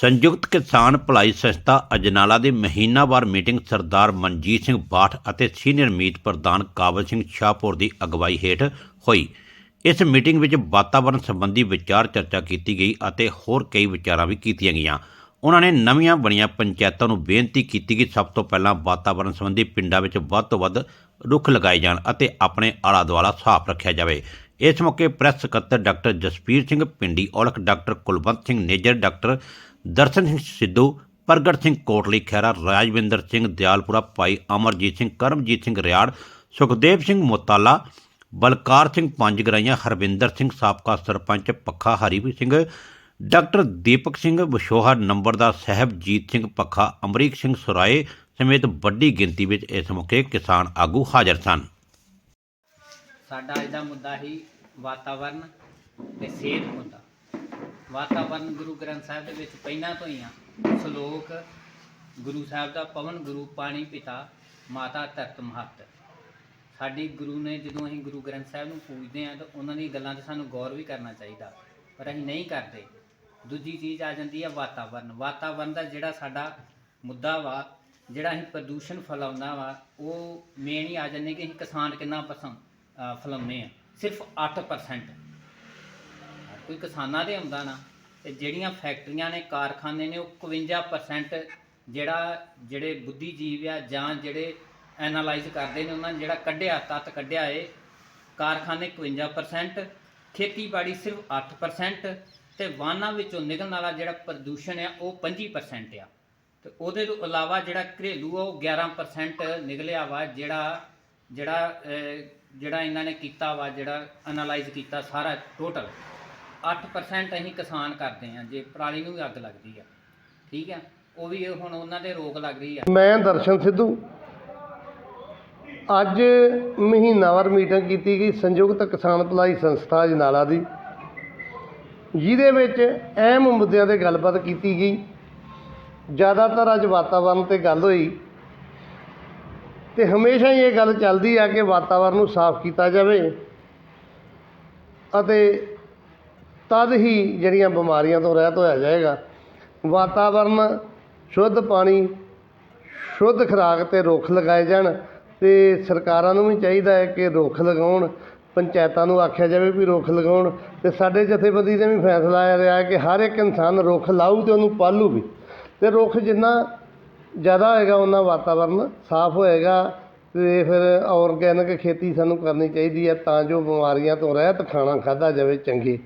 ਸੰਯੁਕਤ ਕਿਸਾਨ ਭਲਾਈ ਸੰਸਥਾ ਅਜਨਾਲਾ ਦੀ ਮਹੀਨਾਵਾਰ ਮੀਟਿੰਗ ਸਰਦਾਰ ਮਨਜੀਤ ਸਿੰਘ ਬਾਠ ਅਤੇ ਸੀਨੀਅਰ ਮੀਤ ਪ੍ਰਧਾਨ ਕਾਬਲ ਸਿੰਘ ਸ਼ਾਹਪੁਰ ਦੀ ਅਗਵਾਈ ਹੇਠ ਹੋਈ। ਇਸ ਮੀਟਿੰਗ ਵਿੱਚ ਵਾਤਾਵਰਣ ਸੰਬੰਧੀ ਵਿਚਾਰ ਚਰਚਾ ਕੀਤੀ ਗਈ ਅਤੇ ਹੋਰ ਕਈ ਵਿਚਾਰਾਂ ਵੀ ਕੀਤੀਆਂ ਗਈਆਂ। ਉਹਨਾਂ ਨੇ ਨਵੀਆਂ ਬਣੀਆਂ ਪੰਚਾਇਤਾਂ ਨੂੰ ਬੇਨਤੀ ਕੀਤੀ ਕਿ ਸਭ ਤੋਂ ਪਹਿਲਾਂ ਵਾਤਾਵਰਣ ਸੰਬੰਧੀ ਪਿੰਡਾਂ ਵਿੱਚ ਵੱਧ ਤੋਂ ਵੱਧ ਰੁੱਖ ਲਗਾਏ ਜਾਣ ਅਤੇ ਆਪਣੇ ਆਲਾ ਦੁਆਲਾ ਸਾਫ਼ ਰੱਖਿਆ ਜਾਵੇ। ਇਸ ਮੌਕੇ ਪ੍ਰੈਸ ਸਕੱਤਰ doctor Jaspir Singh, Pindi Aulakh doctor Kulwant Singh, Nejar doctor Darshan Singh Sidhu, Pargat Singh Kotli, Khaira Rajwinder Singh Dayalpura, ਭਾਈ ਅਮਰਜੀਤ ਸਿੰਘ, ਕਰਮਜੀਤ ਸਿੰਘ ਰਿਆੜ, ਸੁਖਦੇਵ ਸਿੰਘ ਮੋਤਾਲਾ, ਬਲਕਾਰ ਸਿੰਘ ਪੰਜਗਰਾਈਆਂ, ਹਰਵਿੰਦਰ ਸਿੰਘ ਸਾਬਕਾ ਸਰਪੰਚ, ਪੱਖਾ ਹਰੀਵੀ ਸਿੰਘ, ਡਾਕਟਰ ਦੀਪਕ ਸਿੰਘ ਵਿਸ਼ੋਹਾ ਨੰਬਰਦਾਰ ਸਾਹਿਬਜੀਤ ਸਿੰਘ ਪੱਖਾ, ਅਮਰੀਕ ਸਿੰਘ ਸੁਰਾਏ ਸਮੇਤ ਵੱਡੀ ਗਿਣਤੀ ਵਿੱਚ ਇਸ ਮੌਕੇ ਕਿਸਾਨ ਆਗੂ ਹਾਜ਼ਰ ਸਨ। ਸਾਡਾ ਅੱਜ ਦਾ ਮੁੱਦਾ ਹੀ ਵਾਤਾਵਰਨ ਤੇ ਸਿਹਤ ਮੁੱਦਾ। ਵਾਤਾਵਰਨ ਗੁਰੂ ਗ੍ਰੰਥ ਸਾਹਿਬ ਦੇ ਵਿੱਚ ਪਹਿਲਾਂ ਤੋਂ ਹੀ ਆ। ਸ਼ਲੋਕ ਗੁਰੂ ਸਾਹਿਬ ਦਾ ਪਵਨ ਗੁਰੂ ਪਾਣੀ ਪਿਤਾ ਮਾਤਾ ਧਰਤ ਮਹੱਤ। ਸਾਡੀ ਗੁਰੂ ਨੇ ਜਦੋਂ ਅਸੀਂ ਗੁਰੂ ਗ੍ਰੰਥ ਸਾਹਿਬ ਨੂੰ ਪੂਜਦੇ ਆ ਤਾਂ ਉਹਨਾਂ ਦੀ ਗੱਲਾਂ ਤੇ ਸਾਨੂੰ ਗੌਰ ਵੀ ਕਰਨਾ ਚਾਹੀਦਾ। ਪਰ ਅਸੀਂ ਨਹੀਂ ਕਰਦੇ। ਦੂਜੀ ਚੀਜ਼ ਆ ਜਾਂਦੀ ਹੈ ਵਾਤਾਵਰਨ। ਵਾਤਾਵਰਨ ਦਾ ਜਿਹੜਾ ਸਾਡਾ ਮੁੱਦਾ ਵਾ, ਜਿਹੜਾ ਅਸੀਂ ਪ੍ਰਦੂਸ਼ਣ ਫੈਲਾਉਂਦਾ ਵਾ, ਉਹ ਮੇਨ ਹੀ ਆ ਜਾਂਦੇ ਕਿ ਅਸੀਂ ਕਿਸਾਨ ਕਿੰਨਾ ਪਸੰਦ ਫੈਲਾਉਂਦੇ ਆ ਸਿਰਫ 8% ਕੋਈ ਕਿਸਾਨਾਂ ਦੇ ਆਉਂਦਾ ਨਾ, ਤੇ ਜਿਹੜੀਆਂ ਫੈਕਟਰੀਆਂ ਨੇ, ਕਾਰਖਾਨੇ ਨੇ, ਉਹ 51% ਜਿਹੜਾ, ਜਿਹੜੇ ਬੁੱਧੀਜੀਵ ਆ ਜਾਂ ਜਿਹੜੇ ਐਨਾਲਾਈਜ਼ ਕਰਦੇ ਨੇ, ਉਹਨਾਂ ਨੇ ਜਿਹੜਾ ਕੱਢਿਆ, ਤੱਤ ਕੱਢਿਆ ਏ, ਕਾਰਖਾਨੇ 51% ਖੇਤੀਬਾੜੀ ਸਿਰਫ 8% ਤੇ ਵਾਹਨਾਂ ਵਿੱਚੋਂ ਨਿਕਲਣ ਵਾਲਾ ਜਿਹੜਾ ਪ੍ਰਦੂਸ਼ਣ ਆ, ਉਹ 25% ਆ। ਤੇ ਉਹਦੇ ਤੋਂ ਇਲਾਵਾ ਜਿਹੜਾ ਘਰੇਲੂ ਆ, ਉਹ 11% ਨਿਕਲਿਆ ਵਾ, ਜਿਹੜਾ ਜਿਹੜਾ ਜਿਹੜਾ ਇਹਨਾਂ ਨੇ ਕੀਤਾ ਵਾ, ਜਿਹੜਾ ਐਨਾਲਾਈਜ਼ ਕੀਤਾ ਸਾਰਾ ਟੋਟਲ 8% ਅਸੀਂ ਕਿਸਾਨ ਕਰਦੇ ਆ ਜੇ ਪਰਾਲੀ ਨੂੰ ਵੀ ਅੱਗ ਲੱਗਦੀ ਆ। ਠੀਕ ਆ? ਉਹ ਵੀ ਹੁਣ ਉਹਨਾਂ ਦੇ ਰੋਕ ਲੱਗ ਰਹੀ ਆ। ਮੈਂ ਦਰਸ਼ਨ ਸਿੱਧੂ। ਅੱਜ ਮਹੀਨਾਵਾਰ ਮੀਟਿੰਗ ਕੀਤੀ ਗਈ ਸੰਯੁਕਤ ਕਿਸਾਨ ਭਲਾਈ ਸੰਸਥਾ ਅਜਨਾਲਾ ਦੀ, ਜਿਹਦੇ ਵਿੱਚ ਅਹਿਮ ਮੁੱਦਿਆਂ ਤੇ ਗੱਲਬਾਤ ਕੀਤੀ ਗਈ। ਜ਼ਿਆਦਾਤਰ ਅੱਜ ਵਾਤਾਵਰਣ ਤੇ ਗੱਲ ਹੋਈ। ਤੇ ਹਮੇਸ਼ਾ ਹੀ ਇਹ ਗੱਲ ਚੱਲਦੀ ਆ ਕਿ ਵਾਤਾਵਰਣ ਨੂੰ ਸਾਫ਼ ਕੀਤਾ ਜਾਵੇ ਅਤੇ ਤਦ ਹੀ ਜਿਹੜੀਆਂ ਬਿਮਾਰੀਆਂ ਤੋਂ ਰਹਿਤ ਹੋਇਆ ਜਾਏਗਾ। ਵਾਤਾਵਰਨ ਸ਼ੁੱਧ ਪਾਣੀ, ਸ਼ੁੱਧ ਖੁਰਾਕ ਤੇ ਰੁੱਖ ਲਗਾਏ ਜਾਣ ਤੇ ਸਰਕਾਰਾਂ ਨੂੰ ਵੀ ਚਾਹੀਦਾ ਹੈ ਕਿ ਰੁੱਖ ਲਗਾਉਣ। ਪੰਚਾਇਤਾਂ ਨੂੰ ਆਖਿਆ ਜਾਵੇ ਵੀ ਰੁੱਖ ਲਗਾਉਣ ਤੇ ਸਾਡੇ ਜਥੇਬੰਦੀ ਨੇ ਵੀ ਫੈਸਲਾ ਆ ਰਿਹਾ ਕਿ ਹਰ ਇੱਕ ਇਨਸਾਨ ਰੁੱਖ ਲਾਊ ਤੇ ਉਹਨੂੰ ਪਾਲੂ ਵੀ। ਤੇ ਰੁੱਖ ਜਿੰਨਾ ਜ਼ਿਆਦਾ ਹੋਏਗਾ ਉਹਨਾਂ ਵਾਤਾਵਰਨ ਸਾਫ਼ ਹੋਏਗਾ ਤੇ ਫਿਰ ਆਰਗੈਨਿਕ ਖੇਤੀ ਸਾਨੂੰ ਕਰਨੀ ਚਾਹੀਦੀ ਹੈ ਤਾਂ ਜੋ ਬਿਮਾਰੀਆਂ ਤੋਂ ਰਹਿਤ ਖਾਣਾ ਖਾਧਾ ਜਾਵੇ ਚੰਗੇ।